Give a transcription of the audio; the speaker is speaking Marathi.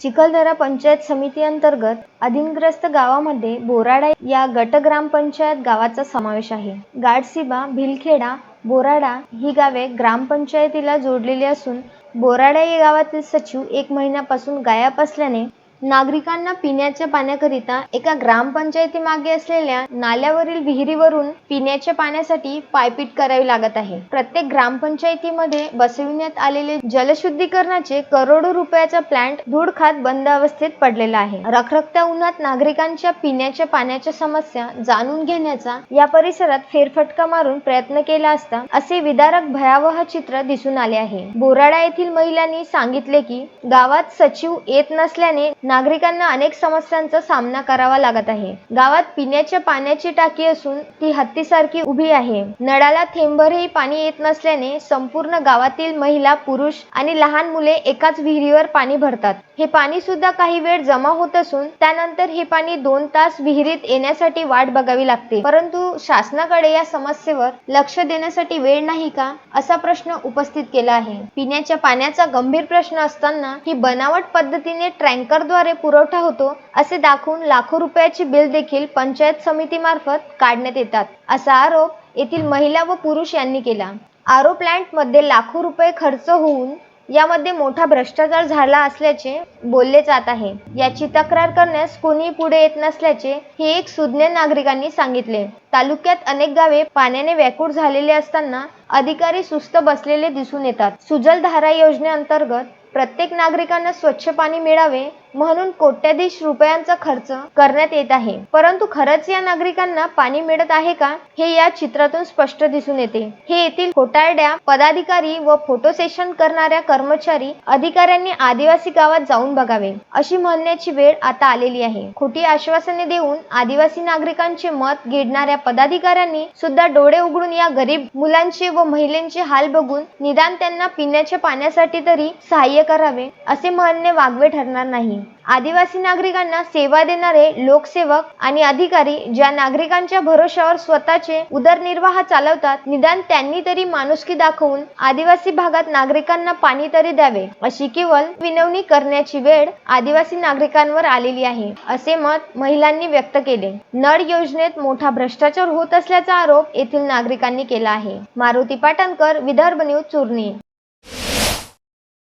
चिखलदरा पंचायत समिती अंतर्गत अधीनग्रस्त गावामध्ये बोराडा या गट ग्रामपंचायत गावाचा समावेश आहे. गाडसिबा भिलखेडा बोराडा ही गावे ग्रामपंचायतीला जोडलेली असून बोराडा या गावातील सचिव एक महिन्यापासून गायब असल्याने नागरिकांना पिण्याच्या पाण्याकरिता एका ग्रामपंचायतीमागे असलेल्या नाल्यावरील विहिरीवरून पिण्याच्या पाण्यासाठी पायपीट करावी लागत आहे. प्रत्येक ग्रामपंचायतीमध्ये बसविण्यात आलेले जलशुद्धीकरणाचे करोडो रुपयाचा प्लांट धूळ खात बंद अवस्थेत पडलेला आहे. रखरखत्या उन्हात नागरिकांच्या पिण्याच्या पाण्याच्या समस्या जाणून घेण्याचा या परिसरात फेरफटका मारून प्रयत्न केला असता असे विदारक भयावह चित्र दिसून आले आहे. बोराडा येथील महिलांनी सांगितले की गावात सचिव येत नसल्याने नागरिकांना अनेक समस्यांचा सामना करावा लागत आहे. गावात पिण्याच्या पाण्याची टाकी असून ती हत्तीसारखी उभी आहे. नळाला थेंबरही पाणी येत नसल्याने संपूर्ण गावातील महिला पुरुष आणि लहान मुले एकाच विहिरीवर पाणी भरतात. हे पाणी सुद्धा काही वेळ जमा होत असून त्यानंतर हे पाणी दोन तास विहिरीत येण्यासाठी वाट बघावी लागते. परंतु शासनाकडे या समस्येवर लक्ष देण्यासाठी वेळ नाही का? असा प्रश्न उपस्थित केला आहे. पिण्याच्या पाण्याचा गंभीर प्रश्न असताना ही बनावट पद्धतीने ट्रँकरद्वारे पुरवठा होतो असे दाखवून लाखो रुपयाची बिल देखील पंचायत समितीमार्फत काढण्यात येतात असा आरोप येथील महिला व पुरुष यांनी केला. आरो प्लांटमध्ये लाखो रुपये खर्च होऊन यामध्ये मोठा भ्रष्टाचार झाला असल्याचे बोलले जात आहे. याची तक्रार करण्यास कोणी पुढे येत नसल्याचे हे एक सुज्ञ नागरिकांनी सांगितले. तालुक्यात अनेक गावे पाण्याने व्याकुळ झालेले असताना अधिकारी सुस्त बसलेले दिसून येतात. सुजलधारा योजनेअंतर्गत प्रत्येक नागरिकांना स्वच्छ पाणी मिळावे म्हणून कोट्याधीश रुपयांचा खर्च करण्यात येत आहे. परंतु खरंच या नागरिकांना पाणी मिळत आहे का हे या चित्रातून स्पष्ट दिसून येते. हे येथील खोटारड्या पदाधिकारी व फोटो सेशन करणाऱ्या कर्मचारी अधिकाऱ्यांनी आदिवासी गावात जाऊन बघावे. अशी म्हणण्याची वेळ आता आलेली आहे. खोटी आश्वासने देऊन आदिवासी नागरिकांचे मत घेडणाऱ्या पदाधिकाऱ्यांनी सुद्धा डोळे उघडून या गरीब मुलांचे व महिलांचे हाल बघून निदान त्यांना पिण्याच्या पाण्यासाठी तरी सहाय्य करावे असे म्हणणे वागवे ठरणार नाही. नाही आदिवासी नागरिकांना सेवा देणारे लोकसेवक आणि अधिकारी ज्या नागरिकांच्या भरोशावर स्वतःचे उदरनिर्वाह चालवतात निदान त्यांनी तरी माणुसकी दाखवून आदिवासी भागात नागरिकांना पाणी तरी द्यावे अशी केवळ विनवणी करण्याची वेळ आदिवासी नागरिकांवर आलेली आहे असे मत महिलांनी व्यक्त केले. नळ योजनेत मोठा भ्रष्टाचार होत असल्याचा आरोप येथील नागरिकांनी केला आहे. मारुती पाटणकर विदर्भ न्यूज चुरणी.